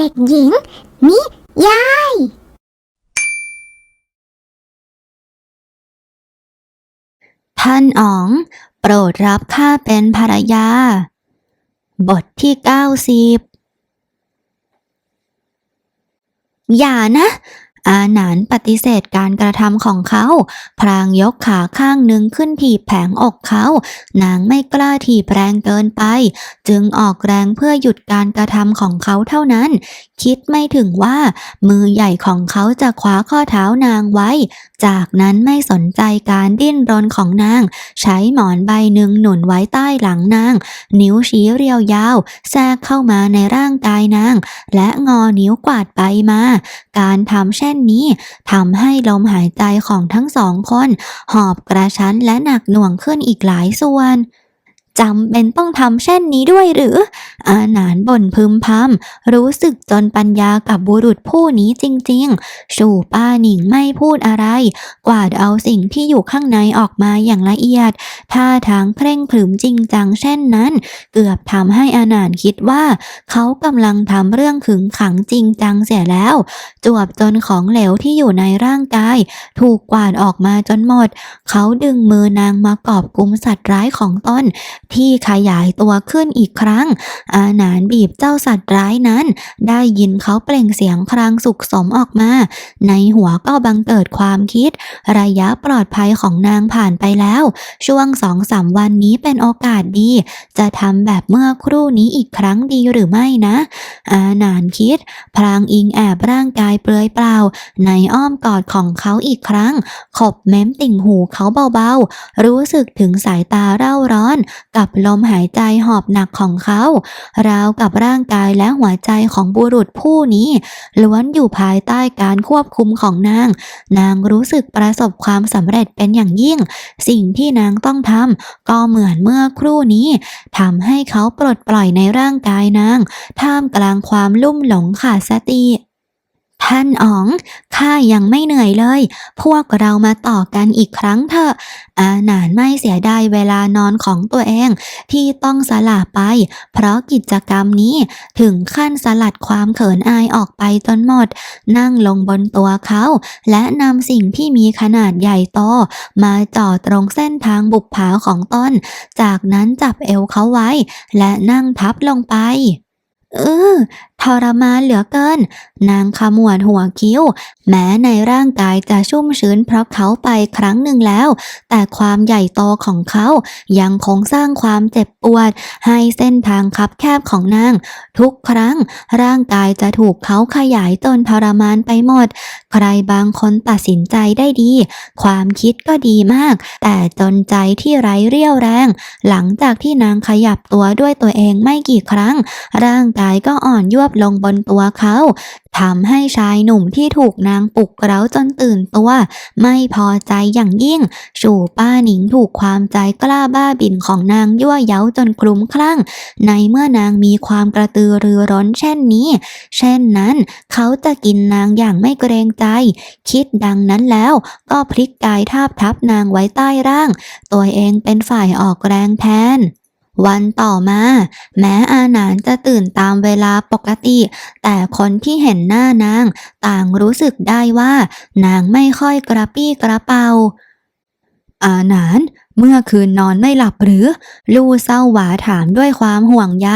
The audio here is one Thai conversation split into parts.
เด็กหญิง นิยาย ท่านอ๋อง โปรดรับข้าเป็นภรรยา บทที่เก้าสิบอย่านะ อาหนานปฏิเสธการกระทำของเขา พรางยกขาข้างหนึ่งขึ้นถีบแผงอกเขา นางไม่กล้าถีบแรงเกินไป จึงออกแรงเพื่อหยุดการกระทำของเขาเท่านั้น คิดไม่ถึงว่ามือใหญ่ของเขาจะคว้าข้อเท้านางไว้ จากนั้นไม่สนใจการดิ้นรนของนาง ใช้หมอนใบหนึ่งหนุนไว้ใต้หลังนาง นิ้วชี้เรียวยาว แทรกเข้ามาในร่างกายนาง และงอนิ้วกวาดไปมา การทำเช่นนี้ทำให้ลมหายใจของทั้งสองคน หอบกระชั้นและหนักหน่วงขึ้นอีกหลายส่วน จำเป็นต้องทำเช่นนี้ด้วยหรือ อาหนานบ่นพึมพำรู้สึกจนปัญญากับบุรุษผู้นี้จริงๆชูป้าหนิงไม่พูดอะไร กวาดเอาสิ่งที่อยู่ข้างในออกมาอย่างละเอียด ท่าทางเคร่งขรึมจริงจังเช่นนั้น เกือบทำให้อาหนานคิดว่า เขากำลังทำเรื่องขึงขังจริงจังเสียแล้ว จวบจนของเหลวที่อยู่ในร่างกาย ถูกกวาดออกมาจนหมด เขาดึงมือนางมากอบกุมสัตว์ร้ายของตนที่ขยายตัวขึ้นอีกครั้ง อาหนานบีบเจ้าสัตว์ร้ายนั้น ได้ยินเขาเปล่งเสียงครางสุขสมออกมา ในหัวก็บังเกิดความคิด ระยะปลอดภัยของนางผ่านไปแล้ว ช่วงสองสามวันนี้เป็นโอกาสดี จะทำแบบเมื่อครู่นี้อีกครั้งดีหรือไม่นะ อาหนานคิดพลางอิงแอบร่างกายเปลือยเปล่า ในอ้อมกอดของเขาอีกครั้ง ขบเม้มติ่งหูเขาเบาๆ รู้สึกถึงสายตาเร่าร้อนกับลมหายใจหอบหนักของเขา ราวกับร่างกายและหัวใจของบุรุษผู้นี้ล้วนอยู่ภายใต้การควบคุมของนาง นางรู้สึกประสบความสำเร็จเป็นอย่างยิ่ง สิ่งที่นางต้องทำก็เหมือนเมื่อครู่นี้ทำให้เขาปลดปล่อยในร่างกายนาง ท่ามกลางความลุ่มหลงขาดสติ ท่านอ๋อง ข้ายังไม่เหนื่อยเลย พวกเรามาต่อกันอีกครั้งเถอะ อาหนานไม่เสียดายเวลานอนของตัวเองที่ต้องสละไป เพราะกิจกรรมนี้ถึงขั้นสลัดความเขินอายออกไปจนหมด นั่งลงบนตัวเขา และนำสิ่งที่มีขนาดใหญ่โต มาจ่อตรงเส้นทางบุปผาของต้น จากนั้นจับเอวเขาไว้ และนั่งทับลงไปเออ ทรมานเหลือเกิน นางขมวดหัวคิ้ว แม้ในร่างกายจะชุ่มชื้นเพราะเขาไปครั้งหนึ่งแล้ว แต่ความใหญ่โตของเขา ยังคงสร้างความเจ็บปวด ให้เส้นทางคับแคบของนาง ทุกครั้ง ร่างกายจะถูกเขาขยายจนทรมานไปหมด ใครบางคนตัดสินใจได้ดี ความคิดก็ดีมาก แต่จนใจที่ไร้เรี่ยวแรง หลังจากที่นางขยับตัวด้วยตัวเองไม่กี่ครั้ง ร่างกายก็อ่อนยวบลงบนตัวเขาทำให้ชายหนุ่มที่ถูกนางปลุกเร้าจนตื่นตัว ไม่พอใจอย่างยิ่ง สู่ป้าหนิงถูกความใจกล้าบ้าบิ่นของนางยั่วเย้าจนคลุ้มคลั่ง ในเมื่อนางมีความกระตือรือร้นเช่นนี้ เช่นนั้น เขาจะกินนางอย่างไม่เกรงใจ คิดดังนั้นแล้ว ก็พลิกกายทาบทับนางไว้ใต้ร่าง ตัวเองเป็นฝ่ายออกแรงแทน วันต่อมา แม้อาหนานจะตื่นตามเวลาปกติ แต่คนที่เห็นหน้านาง ต่างรู้สึกได้ว่า นางไม่ค่อยกระปี้กระเป๋าอาหนาน เมื่อคืนนอนไม่หลับหรือ ลู่เศร้าหวาถามด้วยความห่วงใย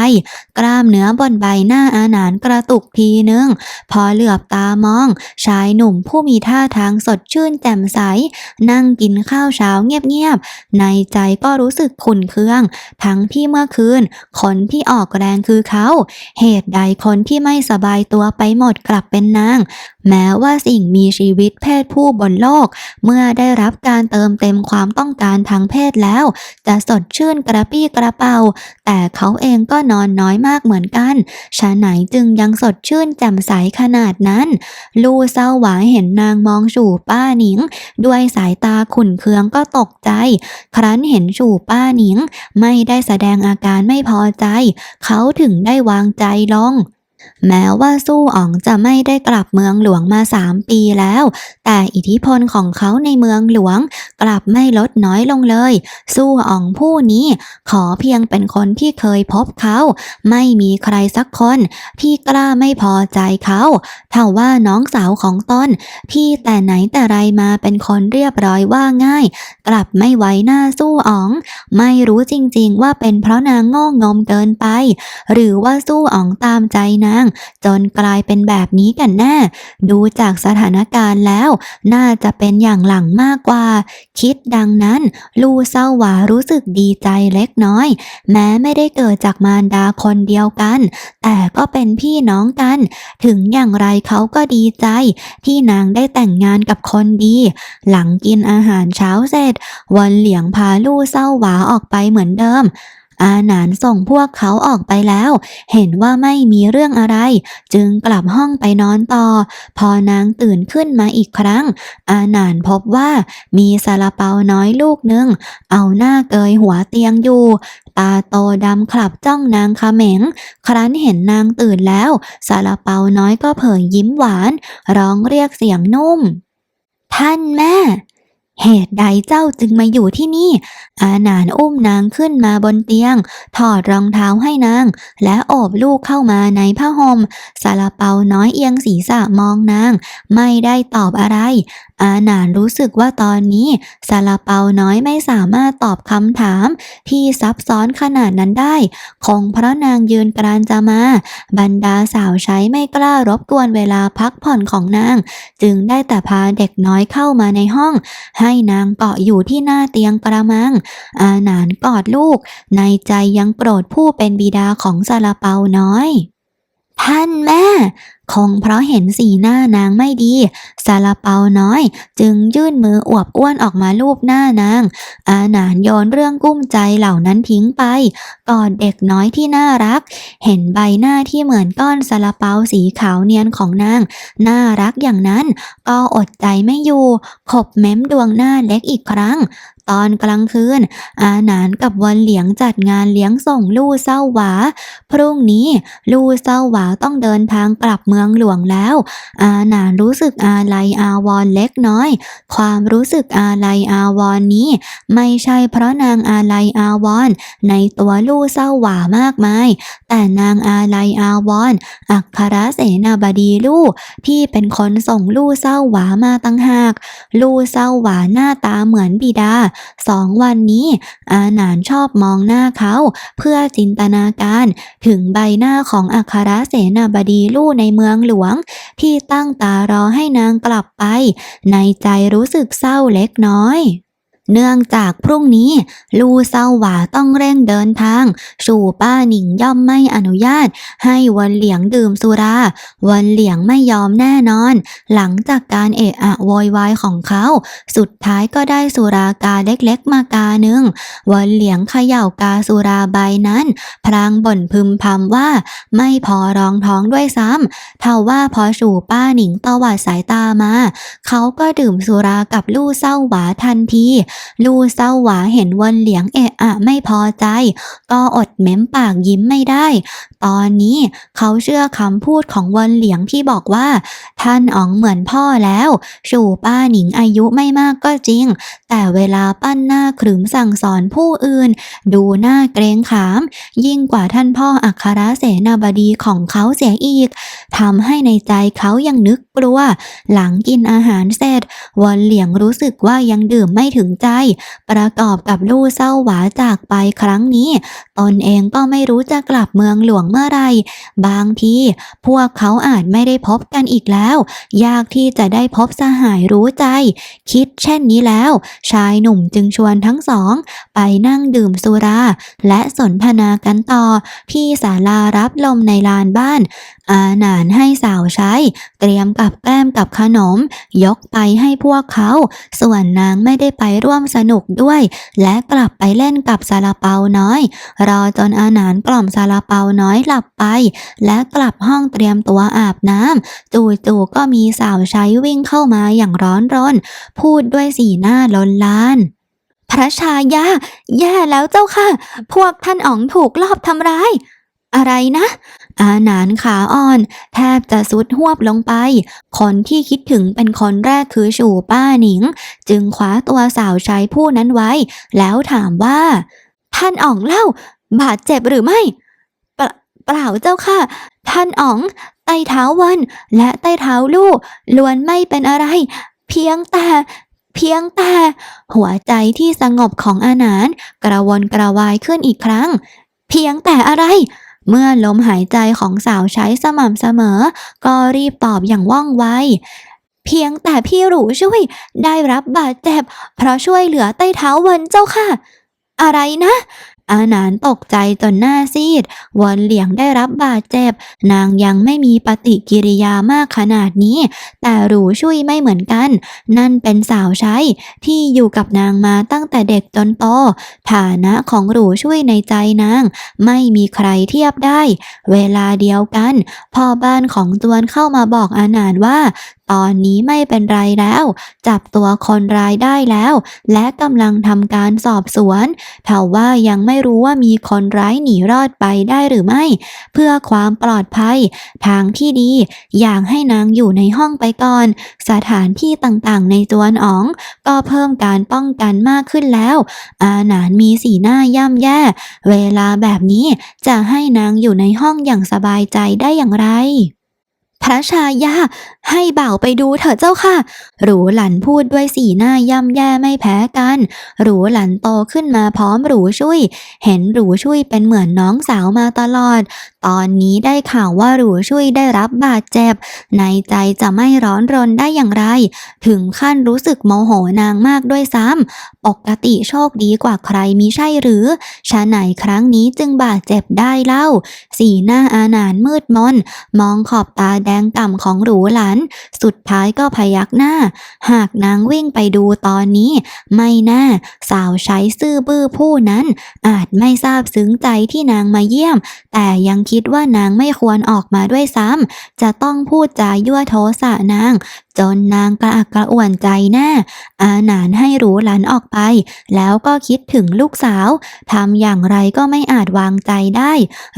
กล้ามเนื้อบนใบหน้าอาหนานกระตุกทีนึง พอเหลือบตามอง ชายหนุ่มผู้มีท่าทางสดชื่นแจ่มใส นั่งกินข้าวเช้าเงียบๆ ในใจก็รู้สึกขุ่นเคือง ทั้งที่เมื่อคืน คนที่ออกแรงคือเขา เหตุใดคนที่ไม่สบายตัวไปหมดกลับเป็นนาง แม้ว่าสิ่งมีชีวิตเพศผู้บนโลก เมื่อได้รับการเติมเต็มความต้องการทางเพศแล้ว จะสดชื่นกระปี้กระเป๋าแต่เขาเองก็นอนน้อยมากเหมือนกันชาไหนจึงยังสดชื่นแจ่มใสขนาดนั้น ลู่เศร้าหวาเห็นนางมองสู่ป้าหนิง ด้วยสายตาขุ่นเคืองก็ตกใจ ครั้นเห็นสู่ป้าหนิง ไม่ได้แสดงอาการไม่พอใจ เขาถึงได้วางใจลง แม้ว่าสู้อ๋องจะไม่ได้กลับเมืองหลวงมาสามปีแล้ว แต่อิทธิพลของเขาในเมืองหลวง กลับไม่ลดน้อยลงเลย สู้อ๋องผู้นี้ขอเพียงเป็นคนที่เคยพบเขา ไม่มีใครสักคนที่กล้าไม่พอใจเขาถ้าว่าน้องสาวของตนที่แต่ไหนแต่ไรมาเป็นคนเรียบร้อยว่าง่าย กลับไม่ไว้หน้าสู้อ๋อง ไม่รู้จริงๆว่าเป็นเพราะนางโง่งมเกินไป หรือว่าสู้อ๋องตามใจนะาง จนกลายเป็นแบบนี้กันแน่ ดูจากสถานการณ์แล้ว น่าจะเป็นอย่างหลังมากกว่า คิดดังนั้น ลู่เศร้าหวารู้สึกดีใจเล็กน้อย แม้ไม่ได้เกิดจากมารดาคนเดียวกัน แต่ก็เป็นพี่น้องกัน ถึงอย่างไรเขาก็ดีใจ ที่นางได้แต่งงานกับคนดี หลังกินอาหารเช้าเสร็จวันเหลียงพาลู่เศร้าหวาออกไปเหมือนเดิม อาหนานส่งพวกเขาออกไปแล้ว เห็นว่าไม่มีเรื่องอะไร จึงกลับห้องไปนอนต่อ พอนางตื่นขึ้นมาอีกครั้ง อาหนานพบว่ามีซาลาเปาน้อยลูกหนึ่งเอาหน้าเกยหัวเตียงอยู่ ตาโตดำคลับจ้องนางเมง ครั้นเห็นนางตื่นแล้วซาลาเปาน้อยก็เผยยิ้มหวาน ร้องเรียกเสียงนุ่ม ท่านแม่ เหตุใดเจ้าจึงมาอยู่ที่นี่ อาหนานอุ้มนางขึ้นมาบนเตียง ถอดรองเท้าให้นาง และโอบลูกเข้ามาในผ้าห่มซาลาเปาน้อยเอียงศีรษะมองนาง ไม่ได้ตอบอะไร อาหนานรู้สึกว่าตอนนี้ซาลาเปาน้อยไม่สามารถตอบคำถามที่ซับซ้อนขนาดนั้นได้ คงเพราะนางยืนกรานจะมา บรรดาสาวใช้ไม่กล้ารบกวนเวลาพักผ่อนของนาง จึงได้แต่พาเด็กน้อยเข้ามาในห้อง ให้นางเกาะอยู่ที่หน้าเตียงกระมัง อาหนานกอดลูก ในใจยังโกรธผู้เป็นบิดาของซาลาเปาน้อย ท่านแม่คงเพราะเห็นสีหน้านางไม่ดีซาลาเปาน้อย จึงยื่นมืออวบอ้วนออกมาลูบหน้านาง อาหนานโยนเรื่องกุ้มใจเหล่านั้นทิ้งไปกอดเด็กน้อยที่น่ารัก เห็นใบหน้าที่เหมือนก้อนซาลาเปาสีขาวเนียนของนาง น่ารักอย่างนั้น ก็อดใจไม่อยู่ขบเม้มดวงหน้าเล็กอีกครั้งตอนกลางคืน อาหนานกับวันเหลียงจัดงานเลี้ยงส่งลู่เศร้าหวา พรุ่งนี้ลู่เศร้าหวาต้องเดินทางกลับเมืองหลวงแล้ว อาหนานรู้สึกอาลัยอาวรเล็กน้อย ความรู้สึกอาลัยอาวรณ์นี้ ไม่ใช่เพราะนางอาลัยอาวรในตัวลู่เศร้าหวามากมาย แต่นางอาลัยอาวรณ์อัครเสนาบดีลู่ที่เป็นคนส่งลู่เศร้าหวามาตั้งหาก ลู่เศร้าหวาหน้าตาเหมือนบิดา สองวันนี้ อาหนานชอบมองหน้าเขา เพื่อจินตนาการ ถึงใบหน้าของอัครเสนาบดีลู่ในเมืองืองหลวงที่ตั้งตารอให้นางกลับไป ในใจรู้สึกเศร้าเล็กน้อย เนื่องจากพรุ่งนี้ ลู่เศร้าหวาต้องเร่งเดินทาง สู่ป้าหนิงย่อมไม่อนุญาต ให้วันเหลียงดื่มสุรา วันเหลียงไม่ยอมแน่นอน หลังจากการเอะอะโวยวายของเขา สุดท้ายก็ได้สุรากาเล็กๆมากาหนึ่ง วันเหลียงเขย่ากาสุราใบนั้น พลางบ่นพึมพำว่า ไม่พอรองท้องด้วยซ้ำเท่าว่าพอสู่ป้าหนิงตวัดสายตามา เขาก็ดื่มสุรากับลู่เศร้าหวาทันทีลู่เศร้าหวาเห็นวนเหลียงเอะอะไม่พอใจ ก็อดเม้มปากยิ้มไม่ได้ ตอนนี้เขาเชื่อคำพูดของวนเหลียงที่บอกว่า ท่านอ๋องเหมือนพ่อแล้ว สู่ป้าหนิงอายุไม่มากก็จริง แต่เวลาปั้นหน้าขรึมสั่งสอนผู้อื่น ดูหน้าเกรงขาม ยิ่งกว่าท่านพ่ออัครเสนาบดีของเขาเสียอีกทำให้ในใจเขายังนึกกลัว หลังกินอาหารเสร็จวันเหลียงรู้สึกว่ายังดื่มไม่ถึงใจ ประกอบกับลู่เศร้าหวาจากไปครั้งนี้ ตนเองก็ไม่รู้จะกลับเมืองหลวงเมื่อไร บางทีพวกเขาอาจไม่ได้พบกันอีกแล้ว ยากที่จะได้พบสหายรู้ใจ คิดเช่นนี้แล้ว ชายหนุ่มจึงชวนทั้งสอง ไปนั่งดื่มสุรา และสนทนากันต่อ ที่ศาลารับลมในลานบ้าน อาหนานให้สาวใช้ เตรียมกับแกล้มกับขนม ยกไปให้พวกเขา ส่วนนางไม่ได้ไปร่วมสนุกด้วย และกลับไปเล่นกับซาลาเปาน้อย รอจนอาหนานกล่อมซาลาเปาน้อยหลับไป และกลับห้องเตรียมตัวอาบน้ำจู่ๆก็มีสาวใช้วิ่งเข้ามาอย่างร้อนรน พูดด้วยสีหน้าลนลานพระชายาแย่แล้วเจ้าค่ะ พวกท่านอ๋องถูกลอบทำร้าย อะไรนะ อาหนานขาอ่อน แทบจะสุดหวบลงไป คนที่คิดถึงเป็นคนแรกคือชูป้าหนิง จึงคว้าตัวสาวใช้ผู้นั้นไว้ แล้วถามว่า ท่านอ๋องเล่า บาดเจ็บหรือไม่เปล่าเปล่าเจ้าค่ะ ท่านอ๋อง ไต้เท้าวันและไต้เท้าลูกล้วนไม่เป็นอะไร เพียงแต่เพียงแต่หัวใจที่สงบของอาหนาน กระวนกระวายขึ้นอีกครั้ง เพียงแต่อะไร เมื่อลมหายใจของสาวใช้สม่ำเสมอ ก็รีบตอบอย่างว่องไวเพียงแต่พี่หรูช่วย ได้รับบาดเจ็บ เพราะช่วยเหลือใต้เท้าวันเจ้าค่ะ อะไรนะ อาหนานตกใจจนหน้าซีด วอนเหลียงได้รับบาดเจ็บ นางยังไม่มีปฏิกิริยามากขนาดนี้ แต่หรูช่วยไม่เหมือนกัน นั่นเป็นสาวใช้ที่อยู่กับนางมาตั้งแต่เด็กจนโต ฐานะของหรูช่วยในใจนาง ไม่มีใครเทียบได้ เวลาเดียวกันพ่อบ้านของจวนเข้ามาบอกอาหนานว่าตอนนี้ไม่เป็นไรแล้ว จับตัวคนร้ายได้แล้ว และกำลังทำการสอบสวนเท่าว่ายังไม่ไม่รู้ว่ามีคนร้ายหนีรอดไปได้หรือไม่ เพื่อความปลอดภัย ทางที่ดี อยากให้นางอยู่ในห้องไปก่อน สถานที่ต่างๆ ในจวนอ๋อง ก็เพิ่มการป้องกันมากขึ้นแล้ว อาหนานมีสีหน้าย่ำแย่ เวลาแบบนี้จะให้นางอยู่ในห้องอย่างสบายใจได้อย่างไร พระชายา ให้บ่าวไปดูเถอะเจ้าค่ะ หรูหลันพูดด้วยสีหน้าย่ำแย่ไม่แพ้กัน หรูหลันโตขึ้นมาพร้อมหรูช่วย เห็นหรูช่วยเป็นเหมือนน้องสาวมาตลอด ตอนนี้ได้ข่าวว่าหรูช่วยได้รับบาดเจ็บ ในใจจะไม่ร้อนรนได้อย่างไร ถึงขั้นรู้สึกโมโหนางมากด้วยซ้ำ ปกติโชคดีกว่าใครมิใช่หรือชะไหนครั้งนี้จึงบาดเจ็บได้เล่า สีหน้าอาหนานมืดมน มองขอบตาแดงก่ำของหรูหลัน สุดท้ายก็พยักหน้า หากนางวิ่งไปดูตอนนี้ ไม่น่าสาวใช้ซื่อบื้อผู้นั้น อาจไม่ทราบซึ้งใจที่นางมาเยี่ยม แต่ยังคิดว่านางไม่ควรออกมาด้วยซ้ำจะต้องพูดจายั่วโทสะนางจนนางกระอักกระอ่วนใจหน้า อาหนานให้หรูหลันออกไป แล้วก็คิดถึงลูกสาวทำอย่างไรก็ไม่อาจวางใจได้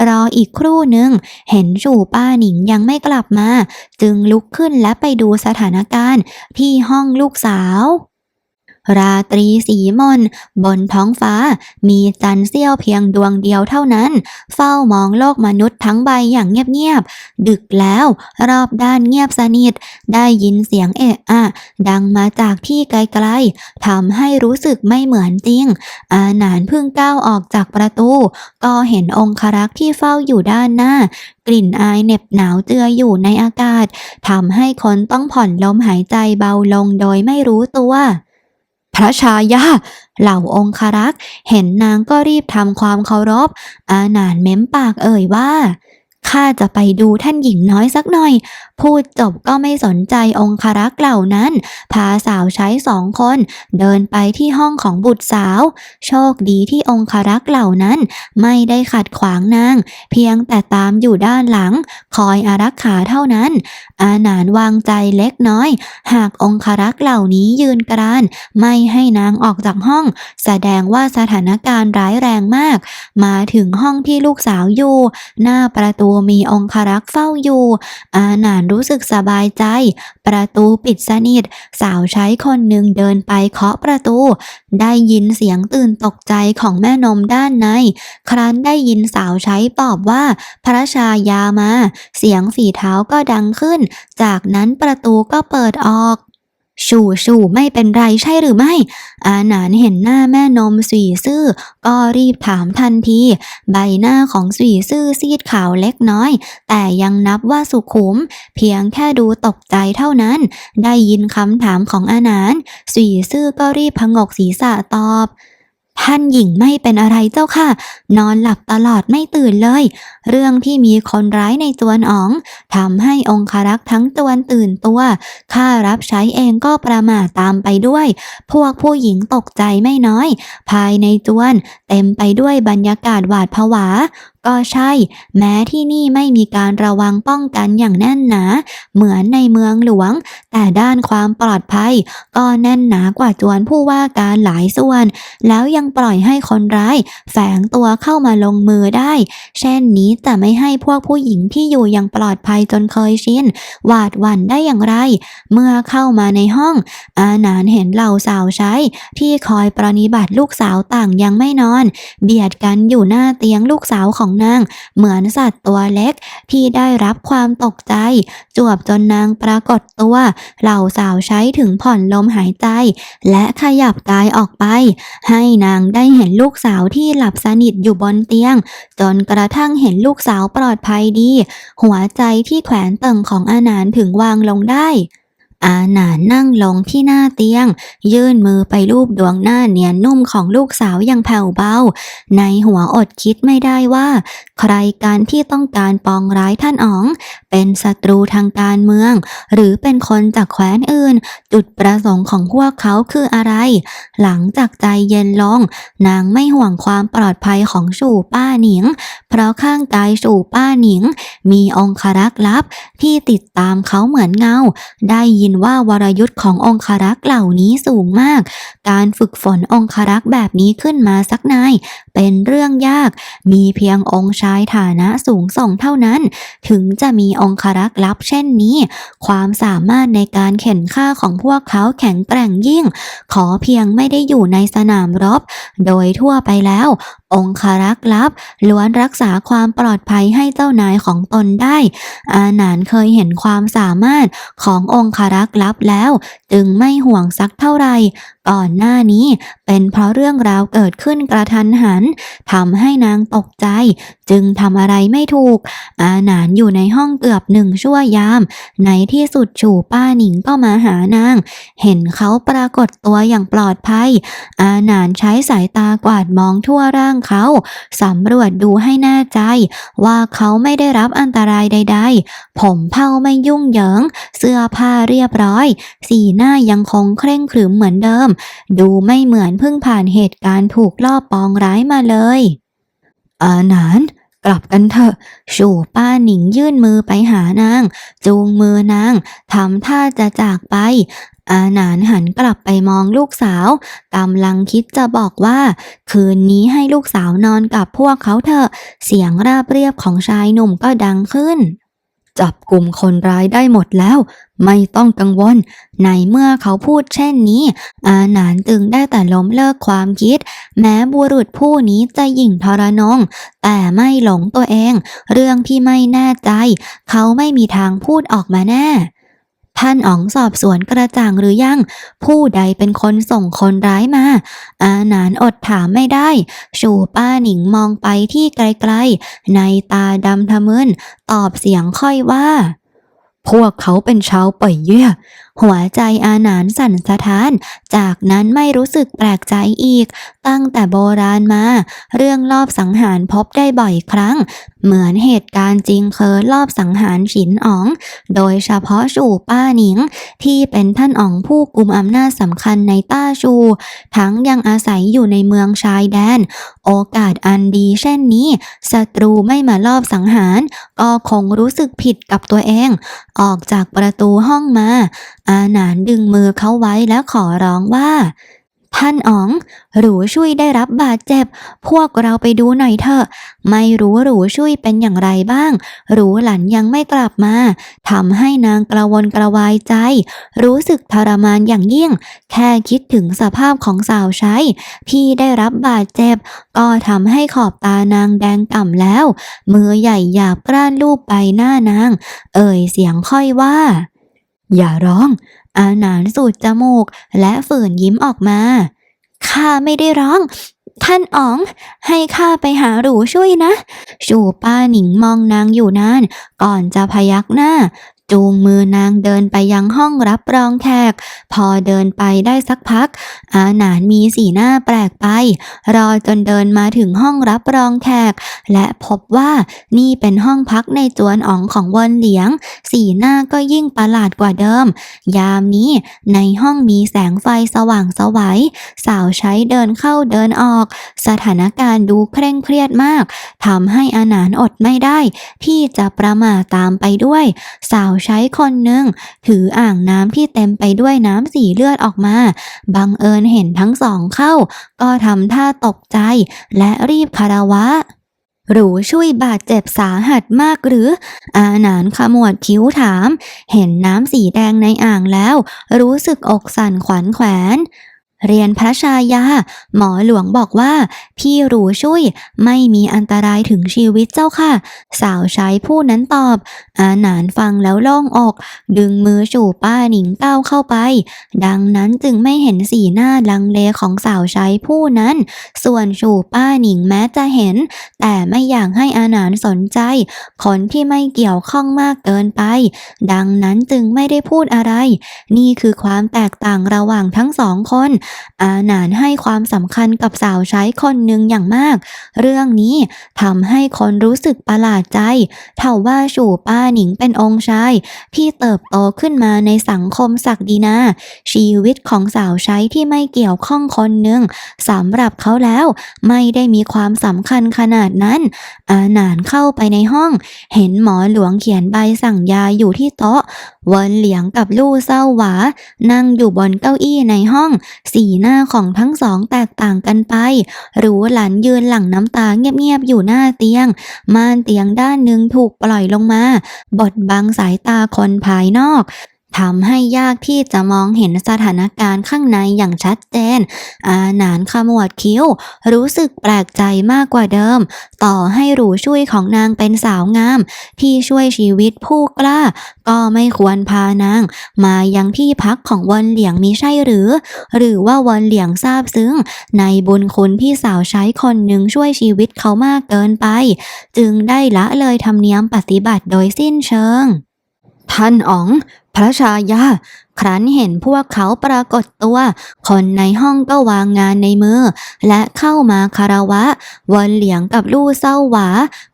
รออีกครู่หนึ่ง เห็นจู่ป้าหนิงยังไม่กลับมา จึงลุกขึ้นและไปดูสถานการณ์ที่ห้องลูกสาว ราตรีสีมนบนท้องฟ้า มีจันทร์เสี้ยวเพียงดวงเดียวเท่านั้น เฝ้ามองโลกมนุษย์ทั้งใบอย่างเงียบๆ ดึกแล้ว รอบด้านเงียบสนิท ได้ยินเสียงเอะอะดังมาจากที่ไกลๆทำให้รู้สึกไม่เหมือนจริง อาหนานเพิ่งก้าวออกจากประตู ก็เห็นองครักษ์ที่เฝ้าอยู่ด้านหน้ากลิ่นอายเหน็บหนาวเจืออยู่ในอากาศทำให้คนต้องผ่อนลมหายใจเบาลงโดยไม่รู้ตัว พระชายา เหล่าองคารักษ์ เห็นนางก็รีบทำความเคารพ อาหนานเม้มปากเอ่ยว่า ข้าจะไปดูท่านหญิงน้อยสักหน่อย พูดจบก็ไม่สนใจองครักษ์เหล่านั้น พาสาวใช้สองคน เดินไปที่ห้องของบุตรสาว โชคดีที่องครักษ์เหล่านั้น ไม่ได้ขัดขวางนาง เพียงแต่ตามอยู่ด้านหลัง คอยอารักขาเท่านั้น อาหนานวางใจเล็กน้อย หากองครักษ์เหล่านี้ยืนกราน ไม่ให้นางออกจากห้อง แสดงว่าสถานการณ์ร้ายแรงมาก มาถึงห้องที่ลูกสาวอยู่ หน้าประตูมีองครักษ์เฝ้าอยู่ อาหนานรู้สึกสบายใจ ประตูปิดสนิท สาวใช้คนหนึ่งเดินไปเคาะประตู ได้ยินเสียงตื่นตกใจของแม่นมด้านใน ครั้นได้ยินสาวใช้ตอบว่า พระชายามา เสียงฝีเท้าก็ดังขึ้น จากนั้นประตูก็เปิดออก ชูชูไม่เป็นไรใช่หรือไม่ อาหนานเห็นหน้าแม่นมสวีซื่อ ก็รีบถามทันที ใบหน้าของสวีซื่อซีดขาวเล็กน้อย แต่ยังนับว่าสุขุม เพียงแค่ดูตกใจเท่านั้น ได้ยินคำถามของอาหนานสวีซื่อก็รีบพงกศีรษะตอบ ท่านหญิงไม่เป็นอะไรเจ้าค่ะ นอนหลับตลอดไม่ตื่นเลย เรื่องที่มีคนร้ายในจวนอ๋องทำให้องครักษ์ทั้งจวนตื่นตัวข้ารับใช้เองก็ประมาทตามไปด้วย พวกผู้หญิงตกใจไม่น้อย ภายในจวนเต็มไปด้วยบรรยากาศหวาดผวา ก็ใช่ แม้ที่นี่ไม่มีการระวังป้องกันอย่างแน่นหนา เหมือนในเมืองหลวง แต่ด้านความปลอดภัย ก็แน่นหนากว่าจวนผู้ว่าการหลายส่วน แล้วยังปล่อยให้คนร้าย แฝงตัวเข้ามาลงมือได้ เช่นนี้จะไม่ให้พวกผู้หญิงที่อยู่อย่างปลอดภัยจนเคยชินหวาดหวั่นได้อย่างไร เมื่อเข้ามาในห้อง อาหนานเห็นเหล่าสาวใช้ ที่คอยปรนิบัติลูกสาวต่างยังไม่นอน เบียดกันอยู่หน้าเตียงลูกสาวของนางเหมือนสัตว์ตัวเล็กที่ได้รับความตกใจ จวบจนนางปรากฏตัว เหล่าสาวใช้ถึงผ่อนลมหายใจ และขยับกายออกไป ให้นางได้เห็นลูกสาวที่หลับสนิทอยู่บนเตียง จนกระทั่งเห็นลูกสาวปลอดภัยดี หัวใจที่แขวนเติ่งของอาหนานถึงวางลงได้ อาหนานั่งลงที่หน้าเตียง ยื่นมือไปลูบดวงหน้าเนียนนุ่มของลูกสาวอย่างแผ่วเบา ในหัวอดคิดไม่ได้ว่า ใครการที่ต้องการปองร้ายท่านอ๋อง เป็นศัตรูทางการเมือง หรือเป็นคนจากแคว้นอื่น จุดประสงค์ของพวกเขาคืออะไร หลังจากใจเย็นลง นางไม่ห่วงความปลอดภัยของสู่ป้าหนิง เพราะข้างกายสู่ป้าหนิง มีองครักษ์ลับที่ติดตามเขาเหมือนเงาได้ยินว่าวรยุทธ์ขององครักษ์เหล่านี้สูงมาก การฝึกฝนองครักษ์แบบนี้ขึ้นมาสักนายเป็นเรื่องยาก มีเพียงองค์ชายฐานะสูงส่งเท่านั้น ถึงจะมีองครักษ์ลับเช่นนี้ ความสามารถในการเข็นฆ่าของพวกเขาแข็งแกร่งยิ่ง ขอเพียงไม่ได้อยู่ในสนามรบ โดยทั่วไปแล้ว องครักษ์ลับ ล้วนรักษาความปลอดภัยให้เจ้านายของตนได้ อาหนานเคยเห็นความสามารถขององครักษ์ลับแล้ว จึงไม่ห่วงสักเท่าไหร่ ก่อนหน้านี้เป็นเพราะเรื่องราวเกิดขึ้นกระทันหันทำให้นางตกใจ จึงทำอะไรไม่ถูก อาหนานอยู่ในห้องเกือบหนึ่งชั่วยาม ในที่สุดจู่ป้าหนิงก็มาหานาง เห็นเขาปรากฏตัวอย่างปลอดภัย อาหนานใช้สายตากวาดมองทั่วร่างเขาสำรวจดูให้แน่ใจ ว่าเขาไม่ได้รับอันตรายใด ๆ ผมเผาไม่ยุ่งเหยิง เสื้อผ้าเรียบร้อย สีหน้ายังคงเคร่งขรึมเหมือนเดิมดูไม่เหมือนเพิ่งผ่านเหตุการณ์ถูกล่อปองร้ายมาเลยอาหนานกลับกันเถอะชูป้าหนิงยื่นมือไปหานาง จูงมือนางทำท่าจะจากไป อาหนานหันกลับไปมองลูกสาวกำลังคิดจะบอกว่า คืนนี้ให้ลูกสาวนอนกับพวกเขาเถอะ เสียงราบเรียบของชายหนุ่มก็ดังขึ้น จับกลุ่มคนร้ายได้หมดแล้ว ไม่ต้องกังวล ในเมื่อเขาพูดเช่นนี้ อาหนานจึงได้แต่ล้มเลิกความคิด แม้บุรุษผู้นี้จะหยิ่งทรนง แต่ไม่หลงตัวเอง เรื่องที่ไม่แน่ใจ เขาไม่มีทางพูดออกมาแน่ ท่านอ๋องสอบสวนกระจ่างหรือยัง ผู้ใดเป็นคนส่งคนร้ายมา อาหนานอดถามไม่ได้ ชูป้าหนิงมองไปที่ไกลๆ ในตาดำทะมึน ตอบเสียงค่อยว่า พวกเขาเป็นชาวป่ยเย่ย หัวใจอาหนานสั่นสะท้าน จากนั้นไม่รู้สึกแปลกใจอีก ตั้งแต่โบราณมา เรื่องลอบสังหารพบได้บ่อยครั้ง เหมือนเหตุการณ์จริงเคยลอบสังหารฉินอ๋อง โดยเฉพาะชูป้าหนิง ที่เป็นท่านอ๋องผู้กุมอำนาจสำคัญในต้าชู ทั้งยังอาศัยอยู่ในเมืองชายแดน โอกาสอันดีเช่นนี้ศัตรูไม่มาลอบสังหาร ก็คงรู้สึกผิดกับตัวเอง ออกจากประตูห้องมาอาหนานดึงมือเขาไว้แล้วขอร้องว่า ท่านอ๋อง หรูชุยได้รับบาดเจ็บ พวกเราไปดูหน่อยเถอะ ไม่รู้หรูชุยเป็นอย่างไรบ้าง หรูหลันยังไม่กลับมาทำให้นางกระวนกระวายใจ รู้สึกทรมานอย่างยิ่ง แค่คิดถึงสภาพของสาวใช้ที่ได้รับบาดเจ็บ ก็ทำให้ขอบตานางแดงก่ำแล้ว มือใหญ่หยาบกร้านลูบใบหน้านาง เอ่ยเสียงค่อยว่า อย่าร้อง อาหนานสูดจมูกและฝืนยิ้มออกมา ข้าไม่ได้ร้อง ท่านอ๋อง ให้ข้าไปหาหรูช่วยนะ ชูป้าหนิงมองนางอยู่นาน ก่อนจะพยักหน้า จูงมือนางเดินไปยังห้องรับรองแขก พอเดินไปได้สักพัก อาหนานมีสีหน้าแปลกไป รอจนเดินมาถึงห้องรับรองแขก และพบว่านี่เป็นห้องพักในจวนอ๋องของเวนเหลียง สีหน้าก็ยิ่งประหลาดกว่าเดิม ยามนี้ในห้องมีแสงไฟสว่างสวัย สาวใช้เดินเข้าเดินออก สถานการณ์ดูเคร่งเครียดมากทำให้อาหนานอดไม่ได้ ที่จะประมาทตามไปด้วย สาวใช้คนหนึ่งถืออ่างน้ำที่เต็มไปด้วยน้ำสีเลือดออกมา บังเอิญเห็นทั้งสองเข้า ก็ทำท่าตกใจ และรีบคารวะหรูช่วยบาดเจ็บสาหัสมากหรือ อาหนานขมวดคิ้วถาม เห็นน้ำสีแดงในอ่างแล้ว รู้สึกอกสั่นขวัญแขวน เรียนพระชายา หมอหลวงบอกว่า พี่หรูช่วยไม่มีอันตรายถึงชีวิตเจ้าค่ะ สาวใช้ผู้นั้นตอบ อาหนานฟังแล้วล่องอก ดึงมือจู่ป้าหนิงก้าวเข้าไป ดังนั้นจึงไม่เห็นสีหน้าลังเลของสาวใช้ผู้นั้น ส่วนจู่ป้าหนิงแม้จะเห็น แต่ไม่อยากให้อาหนานสนใจ คนที่ไม่เกี่ยวข้องมากเกินไป ดังนั้นจึงไม่ได้พูดอะไร นี่คือความแตกต่างระหว่างทั้งสองคนอาหนานให้ความสำคัญกับสาวใช้คนหนึ่งอย่างมาก เรื่องนี้ทำให้คนรู้สึกประหลาดใจเท่าว่าจู่ป้าหนิงเป็นองค์ชายที่เติบโตขึ้นมาในสังคมศักดินา ชีวิตของสาวใช้ที่ไม่เกี่ยวข้องคนหนึ่งสำหรับเขาแล้วไม่ได้มีความสำคัญขนาดนั้น อาหนานเข้าไปในห้อง เห็นหมอหลวงเขียนใบสั่งยาอยู่ที่โต๊ะเวินเหลียงกับลู่เศร้าหวา นั่งอยู่บนเก้าอี้ในห้องสีหน้าของทั้งสองแตกต่างกันไปหรูหลันยืนหลังน้ำตาเงียบๆอยู่หน้าเตียง ม่านเตียงด้านหนึ่งถูกปล่อยลงมา บดบังสายตาคนภายนอก ทำให้ยากที่จะมองเห็นสถานการณ์ข้างในอย่างชัดเจน อาหนานขมวดคิ้ว รู้สึกแปลกใจมากกว่าเดิม ต่อให้หรูช่วยของนางเป็นสาวงาม ที่ช่วยชีวิตผู้กล้า ก็ไม่ควรพานาง มายังที่พักของวนเหลียงมิใช่หรือ หรือว่าวนเหลียงทราบซึ้ง ในบุญคุณที่สาวใช้คนหนึ่งช่วยชีวิตเขามากเกินไป จึงได้ละเลยธรรมเนียมปฏิบัติโดยสิ้นเชิง ท่านอ๋อง พระชายา ครั้นเห็นพวกเขาปรากฏตัว คนในห้องก็วางงานในมือ และเข้ามาคารวะ วนเหลียงกับลู่เศร้าหวา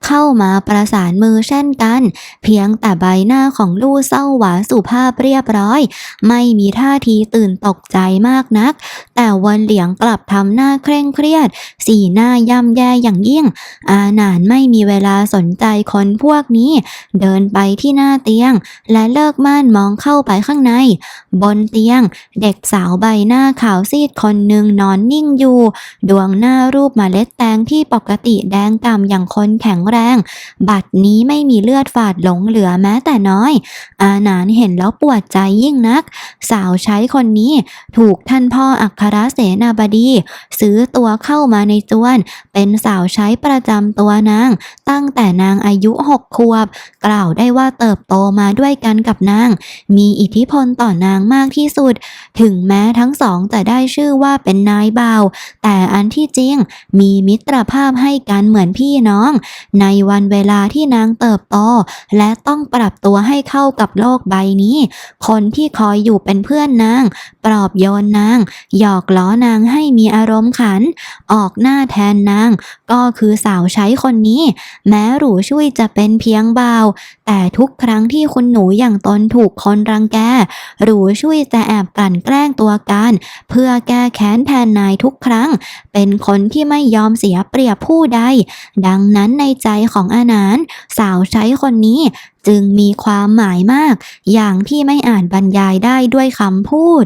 เข้ามาประสานมือเช่นกัน เพียงแต่ใบหน้าของลู่เศร้าหวาสุภาพเรียบร้อย ไม่มีท่าทีตื่นตกใจมากนัก แต่วนเหลียงกลับทำหน้าเคร่งเครียด สีหน้าย่ำแย่อย่างยิ่ง อาหนานไม่มีเวลาสนใจคนพวกนี้ เดินไปที่หน้าเตียง และเลิกม่านมองเข้าไปข้างใน บนเตียง เด็กสาวใบหน้าขาวซีดคนหนึ่งนอนนิ่งอยู่ ดวงหน้ารูปมเมล็ดแตงที่ปกติแดงกำอย่างคนแข็งแรง บัดนี้ไม่มีเลือดฝาดหลงเหลือแม้แต่น้อย อาหนานเห็นแล้วปวดใจยิ่งนัก สาวใช้คนนี้ถูกท่านพ่ออัครเสนาบดี ซื้อตัวเข้ามาในจวน เป็นสาวใช้ประจำตัวนาง ตั้งแต่นางอายุหกขวบ กล่าวได้ว่าเติบโตมาด้วยกันกับนางมีอิทธิพลต่อนางมากที่สุด ถึงแม้ทั้งสองจะได้ชื่อว่าเป็นนายบ่าว แต่อันที่จริงมีมิตรภาพให้กันเหมือนพี่น้อง ในวันเวลาที่นางเติบโต และต้องปรับตัวให้เข้ากับโลกใบนี้ คนที่คอยอยู่เป็นเพื่อนนาง ปลอบโยนนาง หยอกล้อนางให้มีอารมณ์ขัน ออกหน้าแทนนาง ก็คือสาวใช้คนนี้ แม้หรูช่วยจะเป็นเพียงบ่าว แต่ทุกครั้งที่คุณหนูอย่างตนถูกคนรังแก หรูช่วยจะแอบกลั่นแกล้งตัวการ เพื่อแก้แค้นแทนนายทุกครั้ง เป็นคนที่ไม่ยอมเสียเปรียบผู้ใด ดังนั้นในใจของอาหนานสาวใช้คนนี้จึงมีความหมายมาก อย่างที่ไม่อาจบรรยายได้ด้วยคำพูด